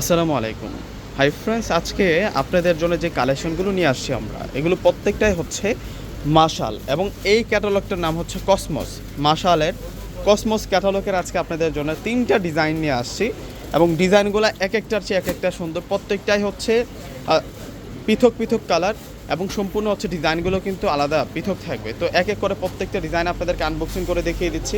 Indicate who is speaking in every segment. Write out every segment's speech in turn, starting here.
Speaker 1: আসসালামু আলাইকুম। Hi friends আজকে আপনাদের জন্য যে কালেকশনগুলো নিয়ে আসছি আমরা, এগুলো প্রত্যেকটাই হচ্ছে মাশাল এবং এই ক্যাটালগটার নাম হচ্ছে কসমস মাশালের কসমস ক্যাটালগের আজকে আপনাদের জন্য তিনটা ডিজাইন নিয়ে আসছি এবং ডিজাইনগুলো এক একটার চেয়ে এক একটা সুন্দর। প্রত্যেকটাই হচ্ছে পৃথক পৃথক কালার এবং সম্পূর্ণ হচ্ছে ডিজাইনগুলো কিন্তু আলাদা পৃথক থাকবে। তো এক এক করে প্রত্যেকটা ডিজাইন আপনাদেরকে আনবক্সিং করে দেখিয়ে দিচ্ছি।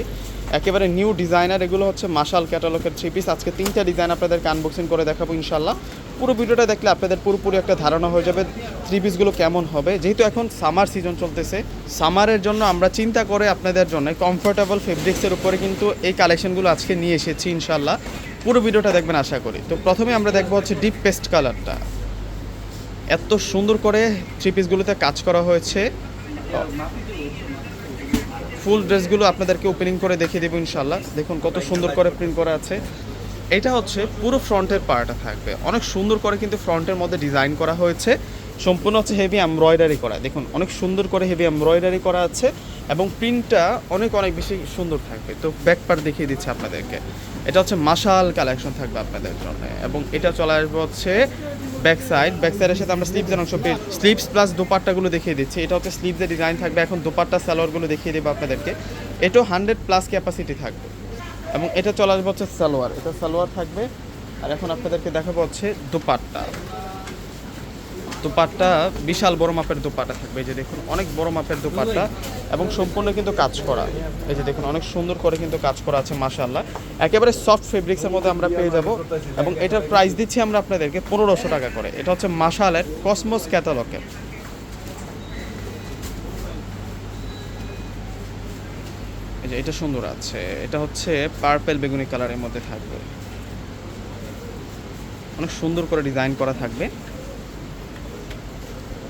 Speaker 1: একেবারে নিউ ডিজাইনার এগুলো হচ্ছে মাশাল ক্যাটালগের থ্রি পিস আজকে তিনটা ডিজাইন আপনাদেরকে আনবক্সিং করে দেখাবো ইনশাল্লাহ পুরো ভিডিওটা দেখলে আপনাদের পুরোপুরি একটা ধারণা হয়ে যাবে থ্রি পিসগুলো কেমন হবে। যেহেতু এখন সামার সিজন চলতেছে সামারের জন্য আমরা চিন্তা করে আপনাদের জন্য কমফোর্টেবল ফেব্রিক্সের উপরে কিন্তু এই কালেকশনগুলো আজকে নিয়ে এসেছি ইনশাল্লাহ পুরো ভিডিওটা দেখবেন আশা করি। তো প্রথমে আমরা দেখব হচ্ছে ডিপ পেস্ট কালারটা এত সুন্দর করে থ্রি পিসগুলোতে কাজ করা হয়েছে। ফুল ড্রেসগুলো আপনাদেরকে ওপেনিং করে দেখিয়ে দেবো ইনশাল্লাহ দেখুন কত সুন্দর করে প্রিন্ট করা আছে। এটা হচ্ছে পুরো ফ্রন্টের পার্টটা থাকবে। অনেক সুন্দর করে কিন্তু ফ্রন্টের মধ্যে ডিজাইন করা হয়েছে। সম্পূর্ণ হচ্ছে হেভি এমব্রয়ডারি করা। দেখুন, অনেক সুন্দর করে হেভি এমব্রয়ডারি করা আছে এবং প্রিন্টটা অনেক অনেক বেশি সুন্দর থাকবে। তো ব্যাক পার্ট দেখিয়ে দিচ্ছে আপনাদেরকে। এটা হচ্ছে মাশাল কালেকশন থাকবে আপনাদের জন্য এবং এটা চলে আসবে হচ্ছে ব্যাক সাইড ব্যাক সাইডের সাথে আমরা স্লিপসের অংশ পেয়ে স্লিপস প্লাস দোপাট্টাগুলো দেখিয়ে দিচ্ছি। এটা হচ্ছে স্লিপসের ডিজাইন থাকবে। এখন দোপাট্টা সালোয়ারগুলো দেখিয়ে দেবো আপনাদেরকে। এটাও হান্ড্রেড প্লাস ক্যাপাসিটি থাকবে। এবং এটা চলে আসবে হচ্ছে সালোয়ার। এটা সালোয়ার থাকবে। আর এখন আপনাদেরকে দেখাবো হচ্ছে দোপাট্টা। দোপাট্টা, বিশাল বড় মাপের দোপাট্টা থাকবে। এই যে দেখুন, অনেক বড় মাপের দোপাট্টা এবং সম্পূর্ণ কিন্তু কাজ করা। এই যে দেখুন, অনেক সুন্দর করে কিন্তু কাজ করা আছে, মাশাআল্লাহ। একেবারে সফট ফেব্রিক্সের মধ্যে আমরা পেয়ে যাব এবং এটার প্রাইস দিচ্ছি আমরা আপনাদেরকে পনেরোশো টাকা করে। এটা হচ্ছে মাশালের কসমোস ক্যাটালগের এই যে এটা সুন্দর আছে। এটা হচ্ছে পার্পেল বেগুনি কালারের মধ্যে থাকবে। অনেক সুন্দর করে ডিজাইন করা থাকবে।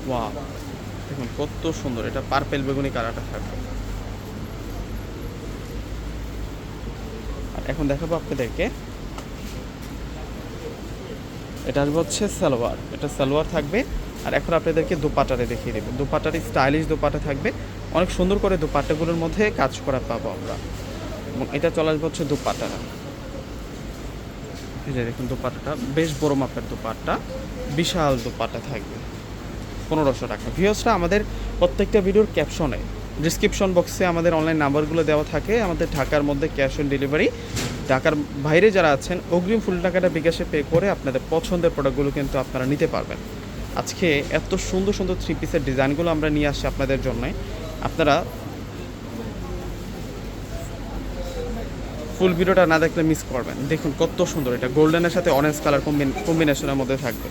Speaker 1: ওয়াও দেখুন, কত সুন্দর। এটা পার্পেল বেগুনি কালারটা থাকবে। আর এখন দেখাবো আপনাদেরকে। এটা আসবে হচ্ছে সালোয়ার। এটা সালোয়ার থাকবে। আর এখন আপনাদেরকে দোপাটারে দেখিয়ে দেবো। দোপাটারে স্টাইলিশ দোপাটা থাকবে। অনেক সুন্দর করে দোপাট্টাগুলোর মধ্যে কাজ করা পাবো আমরা। এবং এটা চলে আসবে হচ্ছে দোপাটারা এই যে দেখুন দোপাট্টাটা বেশ বড় মাপের দোপাট্টা বিশাল দোপাট্টা থাকবে। পনেরোশো টাকা। ভিওসটা আমাদের প্রত্যেকটা ভিডিওর ক্যাপশনে ডিসক্রিপশন বক্সে আমাদের অনলাইন নাম্বারগুলো দেওয়া থাকে। আমাদের ঢাকার মধ্যে ক্যাশ অন ডেলিভারি ঢাকার বাইরে যারা আছেন, অগ্রিম ফুল টাকাটা বিকাশে পে করে আপনাদের পছন্দের প্রোডাক্টগুলো কিন্তু আপনারা নিতে পারবেন। আজকে এত সুন্দর সুন্দর থ্রি পিসের ডিজাইনগুলো আমরা নিয়ে আসছি আপনাদের জন্য। আপনারা ফুল ভিডিওটা না দেখলে মিস করবেন। দেখুন কত সুন্দর, এটা গোল্ডেনের সাথে অরেঞ্জ কালার কম্বিনেশনের মধ্যে থাকবে।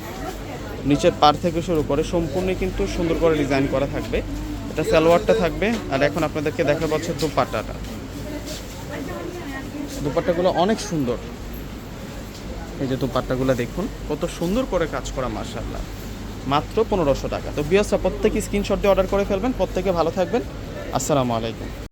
Speaker 1: নিচের পার থেকে শুরু করে সম্পূর্ণ কিন্তু সুন্দর করে ডিজাইন করা থাকবে। এটা সালোয়ারটা থাকবে, আর এখন আপনাদেরকে দেখা পাচ্ছে দুপাট্টাটা। দুপাট্টাগুলো অনেক সুন্দর। এই যে দুপাট্টাগুলো দেখুন, কত সুন্দর করে কাজ করা মার্শাল্লাহ মাত্র পনেরোশো টাকা। তো বিয়াসরা প্রত্যেকে স্ক্রিনশট দিয়ে অর্ডার করে ফেলবেন। প্রত্যেকে ভালো থাকবেন। আসসালামু আলাইকুম।